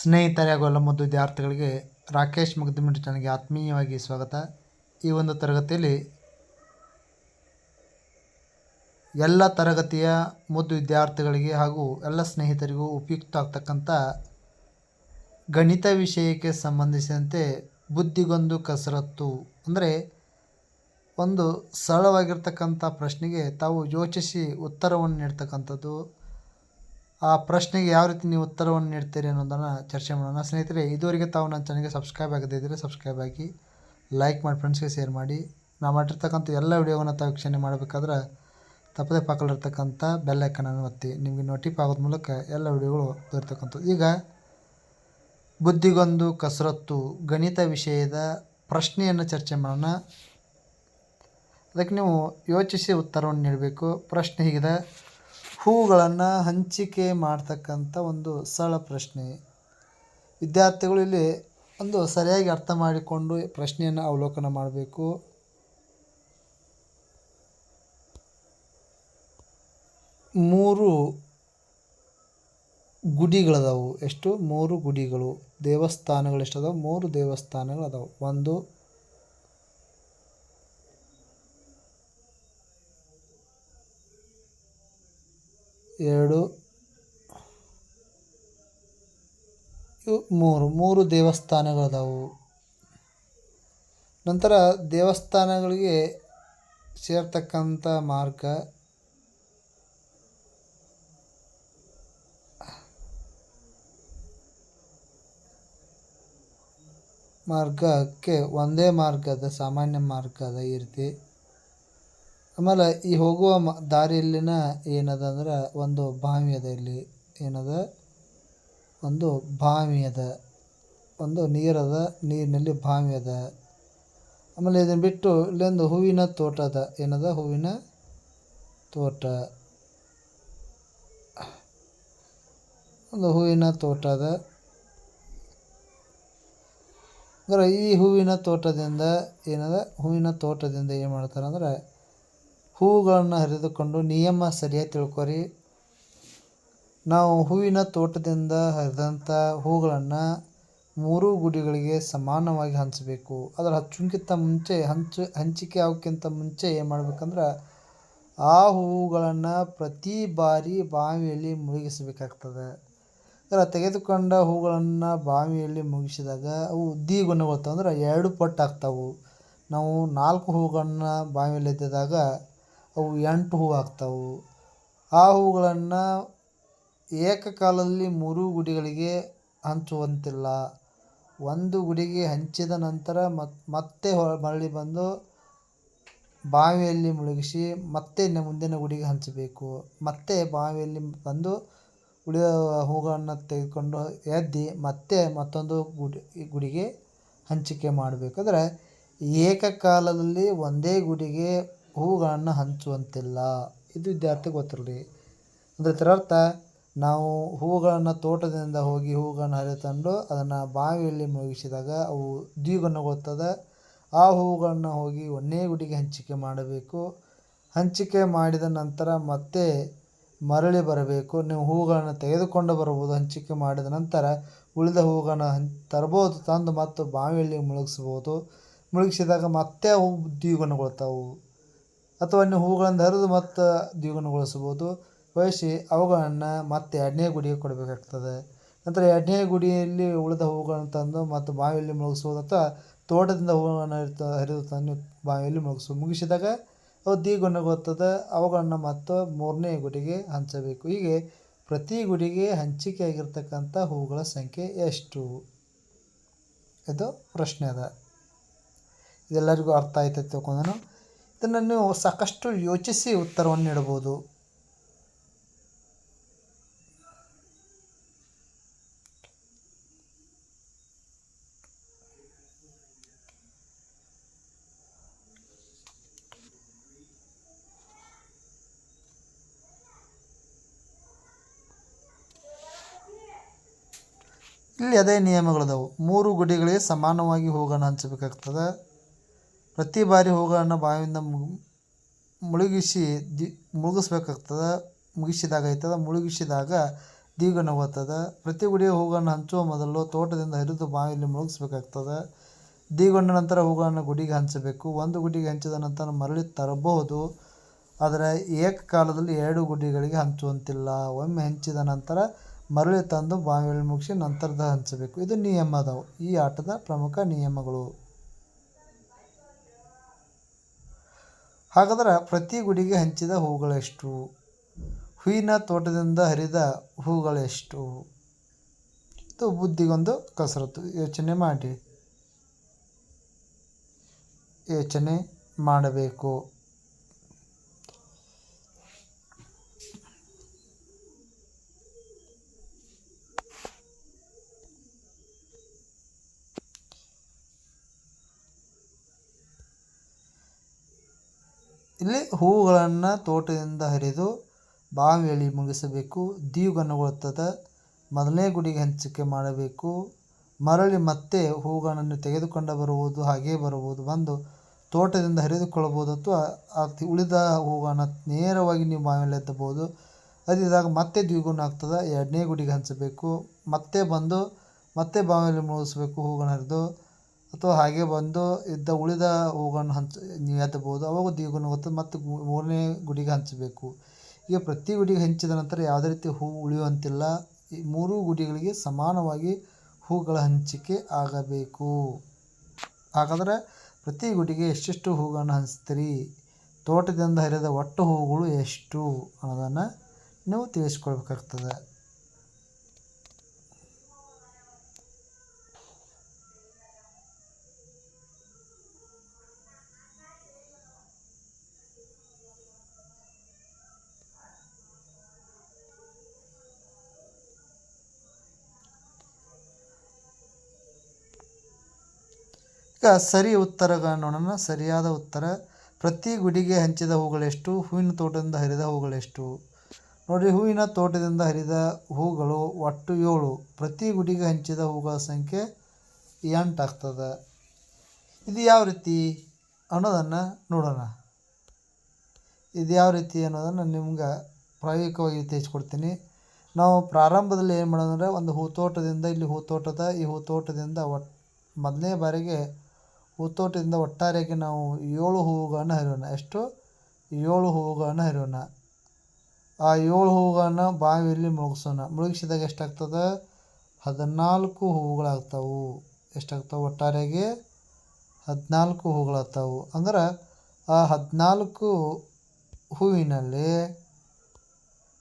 ಸ್ನೇಹಿತರೆ ಹಾಗೂ ಎಲ್ಲ ಮುದ್ದು ವಿದ್ಯಾರ್ಥಿಗಳಿಗೆ ರಾಕೇಶ್ ಮುಗ್ದಿಮಿಟ್ಟು ಚಾನಲ್ಗೆ ಆತ್ಮೀಯವಾಗಿ ಸ್ವಾಗತ. ಈ ಒಂದು ತರಗತಿಯಲ್ಲಿ ಎಲ್ಲ ತರಗತಿಯ ಮುದ್ದು ವಿದ್ಯಾರ್ಥಿಗಳಿಗೆ ಹಾಗೂ ಎಲ್ಲ ಸ್ನೇಹಿತರಿಗೂ ಉಪಯುಕ್ತ ಆಗ್ತಕ್ಕಂಥ ಗಣಿತ ವಿಷಯಕ್ಕೆ ಸಂಬಂಧಿಸಿದಂತೆ ಬುದ್ಧಿಗೊಂದು ಕಸರತ್ತು, ಅಂದರೆ ಒಂದು ಸರಳವಾಗಿರ್ತಕ್ಕಂಥ ಪ್ರಶ್ನೆಗೆ ತಾವು ಯೋಚಿಸಿ ಉತ್ತರವನ್ನು ನೀಡ್ತಕ್ಕಂಥದ್ದು. ಆ ಪ್ರಶ್ನೆಗೆ ಯಾವ ರೀತಿ ನೀವು ಉತ್ತರವನ್ನು ನೀಡ್ತೀರಿ ಅನ್ನೋದನ್ನು ಚರ್ಚೆ ಮಾಡೋಣ. ಸ್ನೇಹಿತರೆ, ಇದುವರೆಗೆ ತಾವು ನನ್ನ ಚಾನಲ್ಗೆ ಸಬ್ಸ್ಕ್ರೈಬ್ ಆಗದೇ ಇದ್ದರೆ ಸಬ್ಸ್ಕ್ರೈಬ್ ಆಗಿ ಲೈಕ್ ಮಾಡಿ ಫ್ರೆಂಡ್ಸ್ಗೆ ಶೇರ್ ಮಾಡಿ. ನಾವು ಮಾಡಿರ್ತಕ್ಕಂಥ ಎಲ್ಲ ವಿಡಿಯೋವನ್ನು ತಾವು ವೀಕ್ಷಣೆ ಮಾಡಬೇಕಾದ್ರೆ ತಪ್ಪದೇ ಪಕ್ಕದಲ್ಲಿರ್ತಕ್ಕಂಥ ಬೆಲ್ ಅನ್ನು ಒತ್ತಿ. ನಿಮಗೆ ನೋಟಿಫ್ ಆಗೋದ ಮೂಲಕ ಎಲ್ಲ ವಿಡಿಯೋಗಳು ಬರ್ತಕ್ಕಂಥದ್ದು ಈಗ, ಬುದ್ಧಿಗೊಂದು ಕಸರತ್ತು, ಗಣಿತ ವಿಷಯದ ಪ್ರಶ್ನೆಯನ್ನು ಚರ್ಚೆ ಮಾಡೋಣ. ಅದಕ್ಕೆ ನೀವು ಯೋಚಿಸಿ ಉತ್ತರವನ್ನು ನೀಡಬೇಕು. ಪ್ರಶ್ನೆ ಹೀಗಿದೆ. ಹೂಗಳನ್ನು ಹಂಚಿಕೆ ಮಾಡ್ತಕ್ಕಂಥ ಒಂದು ಸರಳ ಪ್ರಶ್ನೆ. ವಿದ್ಯಾರ್ಥಿಗಳು ಇಲ್ಲಿ ಒಂದು ಸರಿಯಾಗಿ ಅರ್ಥ ಮಾಡಿಕೊಂಡು ಪ್ರಶ್ನೆಯನ್ನು ಅವಲೋಕನ ಮಾಡಬೇಕು. ಮೂರು ಗುಡಿಗಳದಾವು. ಎಷ್ಟು? ಮೂರು ಗುಡಿಗಳು. ದೇವಸ್ಥಾನಗಳು ಎಷ್ಟು ಅದಾವೆ? ಮೂರು ದೇವಸ್ಥಾನಗಳು ಅದಾವೆ ಒಂದು ಎರಡು ಇವು ಮೂರು. ಮೂರು ದೇವಸ್ಥಾನಗಳದಾವು. ನಂತರ ದೇವಸ್ಥಾನಗಳಿಗೆ ಸೇರ್ತಕ್ಕಂಥ ಮಾರ್ಗ. ಮಾರ್ಗಕ್ಕೆ ಒಂದೇ ಮಾರ್ಗದ ಸಾಮಾನ್ಯ ಮಾರ್ಗದ ಈ ರೀತಿ. ಆಮೇಲೆ ಈ ಹೋಗುವ ಮ, ದಾರಿಯಲ್ಲಿನ ಏನದ ಅಂದ್ರೆ ಒಂದು ಬಾವಿ ಅದ ಇಲ್ಲಿ ಏನದ? ಒಂದು ಬಾವಿ ಅದ ಒಂದು ನೀರದ ನೀರಿನಲ್ಲಿ ಬಾವಿ ಅದ ಆಮೇಲೆ ಇದನ್ನು ಬಿಟ್ಟು ಇಲ್ಲೊಂದು ಹೂವಿನ ತೋಟ ಅದ ಏನದ? ಹೂವಿನ ತೋಟ. ಒಂದು ಹೂವಿನ ತೋಟ ಅದ ಅಂದ್ರೆ ಈ ಹೂವಿನ ತೋಟದಿಂದ ಏನದ? ಹೂವಿನ ತೋಟದಿಂದ ಏನು ಮಾಡ್ತಾರೆ ಅಂದ್ರೆ ಹೂಗಳನ್ನು ಹರಿದುಕೊಂಡು ನಿಯಮ ಸರಿಯಾಗಿ ತಿಳ್ಕೊರಿ. ನಾವು ಹೂವಿನ ತೋಟದಿಂದ ಹರಿದಂಥ ಹೂಗಳನ್ನು ಮೂರೂ ಗುಡಿಗಳಿಗೆ ಸಮಾನವಾಗಿ ಹಂಚಬೇಕು. ಅದರ ಹಚ್ಚುಕ್ಕಿಂತ ಮುಂಚೆ ಹಂಚು, ಹಂಚಿಕೆ ಆಗೋಕ್ಕಿಂತ ಮುಂಚೆ ಏನು ಮಾಡ್ಬೇಕಂದ್ರೆ ಆ ಹೂವುಗಳನ್ನು ಪ್ರತಿ ಬಾರಿ ಬಾವಿಯಲ್ಲಿ ಮುಳುಗಿಸಬೇಕಾಗ್ತದೆ. ಅದರ ತೆಗೆದುಕೊಂಡ ಹೂಗಳನ್ನು ಬಾವಿಯಲ್ಲಿ ಮುಗಿಸಿದಾಗ ಅವು ಉದ್ದೀಗುಣಗೊಳ್ತಾವೆ ಅಂದ್ರೆ ಎರಡು ಪಟ್ಟು ಆಗ್ತಾವೆ. ನಾವು ನಾಲ್ಕು ಹೂಗಳನ್ನು ಬಾವಿಯಲ್ಲಿ ಎದ್ದಿದಾಗ ಅವು ಎಂಟು ಹೂ ಆಗ್ತಾವು. ಆ ಹೂಗಳನ್ನು ಏಕಕಾಲದಲ್ಲಿ ಮೂರು ಗುಡಿಗಳಿಗೆ ಹಂಚುವಂತಿಲ್ಲ. ಒಂದು ಗುಡಿಗೆ ಹಂಚಿದ ನಂತರ ಮತ್, ಮತ್ತೆ ಮರಳಿ ಬಂದು ಬಾವಿಯಲ್ಲಿ ಮುಳುಗಿಸಿ ಮತ್ತೆ ಇನ್ನು ಮುಂದಿನ ಗುಡಿಗೆ ಹಂಚಬೇಕು. ಮತ್ತೆ ಬಾವಿಯಲ್ಲಿ ಬಂದು ಉಳಿದ ಹೂಗಳನ್ನು ತೆಗೆದುಕೊಂಡು ಎದ್ದಿ ಮತ್ತೆ ಮತ್ತೊಂದು ಗುಡಿ, ಗುಡಿಗೆ ಹಂಚಿಕೆ ಮಾಡಬೇಕು ಅಂದರೆ ಏಕಕಾಲದಲ್ಲಿ ಒಂದೇ ಗುಡಿಗೆ ಹೂಗಳನ್ನು ಹಂಚುವಂತಿಲ್ಲ. ಇದು ವಿದ್ಯಾರ್ಥಿ ಗೊತ್ತಿರಲಿ. ಅಂದರೆ ಇದರ ಅರ್ಥ ನಾವು ಹೂಗಳನ್ನು ತೋಟದಿಂದ ಹೋಗಿ ಹೂಗಳನ್ನು ಹರಿದು ತಂದು ಅದನ್ನು ಬಾವಿಯಲ್ಲಿ ಮುಳುಗಿಸಿದಾಗ ಅವು ದ್ವಿಗುಣಗೊಳ್ತದೆ ಆ ಹೂಗಳನ್ನು ಹೋಗಿ ಒಂದೇ ಗುಡಿಗೆ ಹಂಚಿಕೆ ಮಾಡಬೇಕು. ಹಂಚಿಕೆ ಮಾಡಿದ ನಂತರ ಮತ್ತೆ ಮರಳಿ ಬರಬೇಕು. ನೀವು ಹೂಗಳನ್ನು ತೆಗೆದುಕೊಂಡು ಬರ್ಬೋದು ಹಂಚಿಕೆ ಮಾಡಿದ ನಂತರ ಉಳಿದ ಹೂಗಳನ್ನು ಹಂ ತರ್ಬೋದು ತಂದು ಮತ್ತು ಬಾವಿಯಲ್ಲಿ ಮುಳುಗಿಸ್ಬೋದು ಮುಳುಗಿಸಿದಾಗ ಮತ್ತೆ ಅವು ದ್ವಿಗುಣಗೊಳ್ತಾವೆ. ಅಥವಾ ನೀವು ಹೂಗಳನ್ನು ಹರಿದು ಮತ್ತು ದ್ವಿಗುಣಗೊಳಿಸ್ಬೋದು ಬಯಸಿ ಅವುಗಳನ್ನು ಮತ್ತೆ ಎರಡನೇ ಗುಡಿಗೆ ಕೊಡಬೇಕಾಗ್ತದೆ. ನಂತರ ಎರಡನೇ ಗುಡಿಯಲ್ಲಿ ಉಳಿದ ಹೂಗಳನ್ನು ತಂದು ಮತ್ತು ಬಾವಿಯಲ್ಲಿ ಮುಳುಗಿಸ್ಬೋದು ಅಥವಾ ತೋಟದಿಂದ ಹೂವನ್ನು ಹರಿತ, ಹರಿದು ತಂದು ಬಾವಿಯಲ್ಲಿ ಮುಳುಗಿಸು. ಮುಗಿಸಿದಾಗ ಅವು ದ್ವಿಗುಣಗೊಳ್ತದೆ ಅವುಗಳನ್ನು ಮತ್ತು ಮೂರನೇ ಗುಡಿಗೆ ಹಂಚಬೇಕು. ಹೀಗೆ ಪ್ರತಿ ಗುಡಿಗೆ ಹಂಚಿಕೆ ಆಗಿರ್ತಕ್ಕಂಥ ಹೂಗಳ ಸಂಖ್ಯೆ ಎಷ್ಟು? ಇದು ಪ್ರಶ್ನೆ ಅದ. ಇದೆಲ್ಲರಿಗೂ ಅರ್ಥ ಆಯ್ತೈತೆ ತಿಳ್ಕೊಂಡನು. ಇದನ್ನು ನೀವು ಸಾಕಷ್ಟು ಯೋಚಿಸಿ ಉತ್ತರವನ್ನು ನೀಡಬಹುದು. ಇಲ್ಲಿ ಅದೇ ನಿಯಮಗಳದಾವು. ಮೂರು ಗುಡಿಗಳಿಗೆ ಸಮಾನವಾಗಿ ಹೋಗೋಣ ಹಂಚಬೇಕಾಗ್ತದೆ ಪ್ರತಿ ಬಾರಿ ಹೂಗಳನ್ನು ಬಾವಿಯಿಂದ ಮುಳುಗಿಸಿ ದಿ, ಮುಳುಗಿಸ್ಬೇಕಾಗ್ತದೆ, ಮುಗಿಸಿದಾಗ ಆಯ್ತದ ಮುಳುಗಿಸಿದಾಗ ದೀರ್ಘ ಓದ್ತದೆ ಪ್ರತಿ ಗುಡಿಯ ಹೂಗಳನ್ನು ಹಂಚುವ ಮೊದಲು ತೋಟದಿಂದ ಹರಿದು ಬಾವಿಯಲ್ಲಿ ಮುಳುಗಿಸ್ಬೇಕಾಗ್ತದೆ. ದೀಗೊಂಡ ನಂತರ ಹೂಗಳನ್ನು ಗುಡಿಗೆ ಹಂಚಬೇಕು. ಒಂದು ಗುಡಿಗೆ ಹಂಚಿದ ನಂತರ ಮರಳಿ ತರಬಹುದು. ಆದರೆ ಏಕಕಾಲದಲ್ಲಿ ಎರಡು ಗುಡಿಗಳಿಗೆ ಹಂಚುವಂತಿಲ್ಲ. ಒಮ್ಮೆ ಹಂಚಿದ ನಂತರ ಮರಳಿ ತಂದು ಬಾವಿಯಲ್ಲಿ ಮುಗಿಸಿ ನಂತರದ ಹಂಚಬೇಕು. ಇದು ನಿಯಮ ಅದಾವು ಈ ಆಟದ ಪ್ರಮುಖ ನಿಯಮಗಳು. ಹಾಗಾದ್ರೆ ಪ್ರತಿ ಗುಡಿಗೆ ಹಂಚಿದ ಹೂಗಳೆಷ್ಟು ಹೂವಿನ ತೋಟದಿಂದ ಹರಿದ ಹೂಗಳೆಷ್ಟು ಇದು ಬುದ್ಧಿಗೊಂದು ಕಸರತ್ತು. ಯೋಚನೆ ಮಾಡಿ. ಯೋಚನೆ ಮಾಡಬೇಕು. ಇಲ್ಲಿ ಹೂಗಳನ್ನು ತೋಟದಿಂದ ಹರಿದು ಬಾವಿಯಲ್ಲಿ ಮುಗಿಸಬೇಕು ದೀವುಗನ್ನಗೊಳ್ಳುತ್ತದೆ ಮೊದಲನೇ ಗುಡಿಗೆ ಹಂಚಿಕೆ ಮಾಡಬೇಕು. ಮರಳಿ ಮತ್ತೆ ಹೂಗಳನ್ನು ತೆಗೆದುಕೊಂಡು ಬರುವುದು, ಹಾಗೇ ಬರುವುದು, ಬಂದು ತೋಟದಿಂದ ಹರಿದುಕೊಳ್ಳಬಹುದು ಅಥವಾ ಉಳಿದ ಹೂಗಳನ್ನು ನೇರವಾಗಿ ನೀವು ಬಾವಿಯಲ್ಲಿ ಎತ್ತಬಹುದು. ಅದಿದಾಗ ಮತ್ತೆ ದ್ವಿಗುಣ ಆಗ್ತದೆ, ಎರಡನೇ ಗುಡಿಗೆ ಹಂಚಬೇಕು. ಮತ್ತೆ ಬಂದು ಮತ್ತೆ ಬಾವಿಯಲ್ಲಿ ಮುಗಿಸ್ಬೇಕು ಹೂಗಳನ್ನು ಹರಿದು ಅಥವಾ ಹಾಗೆ ಬಂದು ಇದ್ದ ಉಳಿದ ಹೂಗಳನ್ನು ಹಂಚ ನೀವು ಎತ್ತಬಹುದು. ಅವಾಗ ದ್ವಿಗುಣ ಆಗುತ್ತೆ ಮತ್ತು ಮೂರನೇ ಗುಡಿಗೆ ಹಂಚಬೇಕು. ಈಗ ಪ್ರತಿ ಗುಡಿಗೆ ಹಂಚಿದ ನಂತರ ಯಾವುದೇ ರೀತಿ ಹೂ ಉಳಿಯುವಂತಿಲ್ಲ. ಈ ಮೂರೂ ಗುಡಿಗಳಿಗೆ ಸಮಾನವಾಗಿ ಹೂಗಳ ಹಂಚಿಕೆ ಆಗಬೇಕು. ಹಾಗಾದರೆ ಪ್ರತಿ ಗುಡಿಗೆ ಎಷ್ಟೆಷ್ಟು ಹೂಗಳನ್ನು ಹಂಚ್ತೀರಿ? ತೋಟದಿಂದ ಹರಿದ ಒಟ್ಟು ಹೂಗಳು ಎಷ್ಟು? ಅನ್ನೋದನ್ನು ನೀವು ತಿಳಿಸ್ಕೊಳ್ಬೇಕಾಗ್ತದೆ. ಸರಿ ಉತ್ತರಗಳನ್ನು ನೋಡೋಣ ಸರಿಯಾದ ಉತ್ತರ. ಪ್ರತಿ ಗುಡಿಗೆ ಹಂಚಿದ ಹೂಗಳೆಷ್ಟು? ಹೂವಿನ ತೋಟದಿಂದ ಹರಿದ ಹೂಗಳೆಷ್ಟು? ನೋಡಿ ಹೂವಿನ ತೋಟದಿಂದ ಹರಿದ ಹೂಗಳು ಒಟ್ಟು ಏಳು. ಪ್ರತಿ ಗುಡಿಗೆ ಹಂಚಿದ ಹೂಗಳ ಸಂಖ್ಯೆ ಎಂಟಾಗ್ತದೆ ಇದು ಯಾವ ರೀತಿ ಅನ್ನೋದನ್ನು ನೋಡೋಣ. ಇದು ಯಾವ ರೀತಿ ಅನ್ನೋದನ್ನು ನಿಮ್ಗೆ ಪ್ರಾಯೋಗಿಕವಾಗಿ ತಿಳಿಸ್ಕೊಡ್ತೀನಿ. ನಾವು ಪ್ರಾರಂಭದಲ್ಲಿ ಏನು ಮಾಡೋದಂದರೆ, ಒಂದು ಹೂ ತೋಟದಿಂದ ಇಲ್ಲಿ ಹೂ ತೋಟದ ಈ ಹೂ ತೋಟದಿಂದ ಒಟ್, ಮೊದಲನೇ ಬಾರಿಗೆ ಹೂತೋಟದಿಂದ ಒಟ್ಟಾರೆಯಾಗಿ ನಾವು ಏಳು ಹೂವುಗಳನ್ನು ಹರಿಯೋಣ. ಎಷ್ಟು? ಏಳು ಹೂವುಗಳನ್ನು ಹರಿಯೋಣ. ಆ ಏಳು ಹೂವುಗಳನ್ನು ಬಾವಿಯಲ್ಲಿ ಮುಳುಗಿಸೋಣ. ಮುಳುಗಿಸಿದಾಗ ಎಷ್ಟಾಗ್ತದೆ? ಹದಿನಾಲ್ಕು ಹೂವುಗಳಾಗ್ತಾವೆ. ಎಷ್ಟಾಗ್ತವೆ? ಒಟ್ಟಾರೆಯಾಗಿ ಹದಿನಾಲ್ಕು ಹೂವುಗಳಾಗ್ತಾವೆ. ಅಂದ್ರೆ ಆ ಹದಿನಾಲ್ಕು ಹೂವಿನಲ್ಲಿ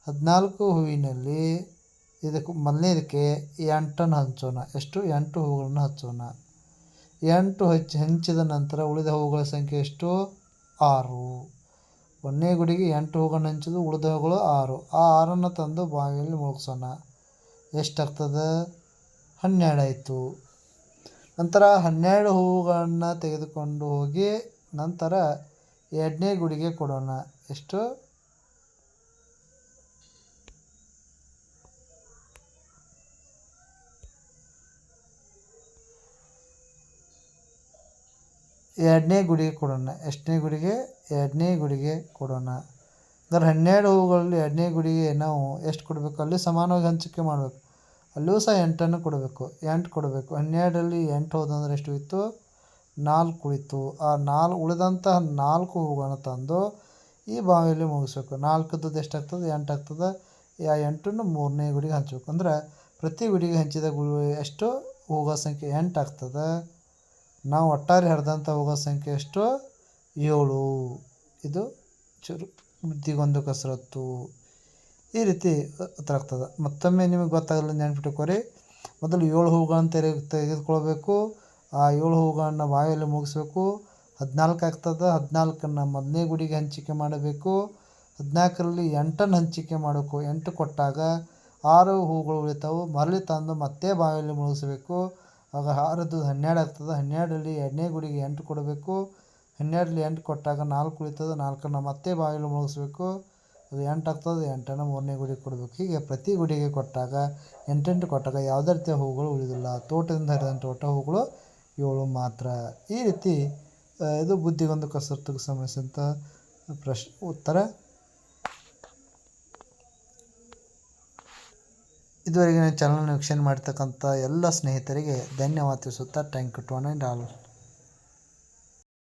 ಹದಿನಾಲ್ಕು ಹೂವಿನಲ್ಲಿ ಇದಕ್ಕೆ ಮೊದಲನೇದಕ್ಕೆ ಎಂಟನ್ನು ಹಂಚೋಣ. ಎಷ್ಟು? ಎಂಟು ಹೂವುಗಳನ್ನು ಹಚ್ಚೋಣ. ಎಂಟು ಹಚ್ಚಿ ಹಂಚಿದ ನಂತರ ಉಳಿದ ಹೂಗಳ ಸಂಖ್ಯೆ ಎಷ್ಟು? ಆರು. ಒಂದನೇ ಗುಡಿಗೆ ಎಂಟು ಹೂಗಳನ್ನು ಹಂಚಿದ್ದು, ಉಳಿದ ಹೂಗಳು ಆರು. ಆ ಆರನ್ನು ತಂದು ಬಾವಿಯಲ್ಲಿ ಮುಳುಗಿಸೋಣ. ಎಷ್ಟಾಗ್ತದೆ? ಹನ್ನೆರಡು ಆಯಿತು. ನಂತರ ಹನ್ನೆರಡು ಹೂವುಗಳನ್ನು ತೆಗೆದುಕೊಂಡು ಹೋಗಿ ನಂತರ ಎರಡನೇ ಗುಡಿಗೆ ಕೊಡೋಣ. ಎಷ್ಟು? ಎರಡನೇ ಗುಡಿಗೆ ಕೊಡೋಣ. ಎಷ್ಟನೇ ಗುಡಿಗೆ? ಎರಡನೇ ಗುಡಿಗೆ ಕೊಡೋಣ. ಅಂದ್ರೆ ಹನ್ನೆರಡು ಹೂವುಗಳಲ್ಲಿ ಎರಡನೇ ಗುಡಿಗೆ ನಾವು ಎಷ್ಟು ಕೊಡಬೇಕು? ಅಲ್ಲಿ ಸಮಾನವಾಗಿ ಹಂಚಿಕೆ ಮಾಡಬೇಕು. ಅಲ್ಲೂ ಸಹ ಎಂಟನ್ನು ಕೊಡಬೇಕು. ಎಂಟು ಕೊಡಬೇಕು. ಹನ್ನೆರಡರಲ್ಲಿ ಎಂಟು ಹೋದಂದ್ರೆ ಎಷ್ಟು ಇತ್ತು ನಾಲ್ಕು ಉಳಿತು. ಆ ನಾಲ್ಕು ಉಳಿದಂತಹ ನಾಲ್ಕು ಹೂಗಳನ್ನು ತಂದು ಈ ಬಾವಿಯಲ್ಲಿ ಮುಗಿಸ್ಬೇಕು. ನಾಲ್ಕದ್ದು ಎಷ್ಟಾಗ್ತದೆ ಎಂಟು ಆಗ್ತದೆ. ಆ ಎಂಟನ್ನು ಮೂರನೇ ಗುಡಿಗೆ ಹಂಚಬೇಕು. ಅಂದ್ರೆ ಪ್ರತಿ ಗುಡಿಗೆ ಹಂಚಿದ ಗುಡಿ ಎಷ್ಟು ಹೂಗಳ ಸಂಖ್ಯೆ ಎಂಟು ಆಗ್ತದೆ? ನಾವು ಒಟ್ಟಾರೆ ಹರಿದಂಥ ಹೋಗೋ ಸಂಖ್ಯೆ ಎಷ್ಟು? ಏಳು. ಇದು ಚುರು ಬುದ್ಧಿಗೊಂದು ಕಸರತ್ತು. ಈ ರೀತಿ ಉತ್ತರ ಆಗ್ತದೆ. ಮತ್ತೊಮ್ಮೆ ನಿಮಗೆ ಗೊತ್ತಾಗಲ್ಲ ನೆನ್ಪಿಟ್ಕೋರಿ ಮೊದಲು ಏಳು ಹೂಗಳನ್ನು ತೆರೆ ತೆಗೆದುಕೊಳ್ಬೇಕು. ಆ ಏಳು ಹೂಗಳನ್ನು ಬಾಯಲ್ಲಿ ಮುಗಿಸ್ಬೇಕು. ಹದಿನಾಲ್ಕು ಆಗ್ತದೆ. ಹದಿನಾಲ್ಕನ್ನು ಮೊದಲನೇ ಗುಡಿಗೆ ಹಂಚಿಕೆ ಮಾಡಬೇಕು. ಹದಿನಾಲ್ಕರಲ್ಲಿ ಎಂಟನ್ನು ಹಂಚಿಕೆ ಮಾಡಬೇಕು. ಎಂಟು ಕೊಟ್ಟಾಗ ಆರು ಹೂಗಳು ಉಳಿತಾವೆ. ಮರಳಿ ತಂದು ಮತ್ತೆ ಬಾವಿಯಲ್ಲಿ ಮುಳುಗಿಸ್ಬೇಕು ಆಗ ಆರದ್ದು ಹನ್ನೆರಡು ಆಗ್ತದೆ. ಹನ್ನೆರಡರಲ್ಲಿ ಎರಡನೇ ಗುಡಿಗೆ ಎಂಟು ಕೊಡಬೇಕು. ಹನ್ನೆರಡರಲ್ಲಿ ಎಂಟು ಕೊಟ್ಟಾಗ ನಾಲ್ಕು ಉಳಿತದೆ. ನಾಲ್ಕನ್ನು ಮತ್ತೆ ಬಾಗಿಲು ಮುಳುಗಿಸ್ಬೇಕು. ಅದು ಎಂಟು ಆಗ್ತದೆ. ಎಂಟನ್ನು ಮೂರನೇ ಗುಡಿಗೆ ಕೊಡಬೇಕು. ಹೀಗೆ ಪ್ರತಿ ಗುಡಿಗೆ ಕೊಟ್ಟಾಗ, ಎಂಟೆಂಟು ಕೊಟ್ಟಾಗ ಯಾವುದೇ ರೀತಿಯ ಹೂಗಳು ಉಳಿದಿಲ್ಲ. ತೋಟದಿಂದ ಹರಿದಂಥ ಒಟ್ಟ ಹೂಗಳು ಏಳು ಮಾತ್ರ. ಈ ರೀತಿ ಇದು ಬುದ್ಧಿಗೊಂದು ಕಸರತ್ತಿಗೆ ಸಂಬಂಧಿಸಿದಂಥ ಪ್ರಶ್, ಉತ್ತರ. ಇದುವರೆಗೆ ಚಾನಲ್ ವೀಕ್ಷಣೆ ಮಾಡ್ತಕ್ಕಂಥ ಎಲ್ಲ ಸ್ನೇಹಿತರಿಗೆ ಧನ್ಯವಾದ ತಿಳಿಸುತ್ತಾ ಟ್ಯಾಂಕ್ ಯು ಟು ಆಲ್.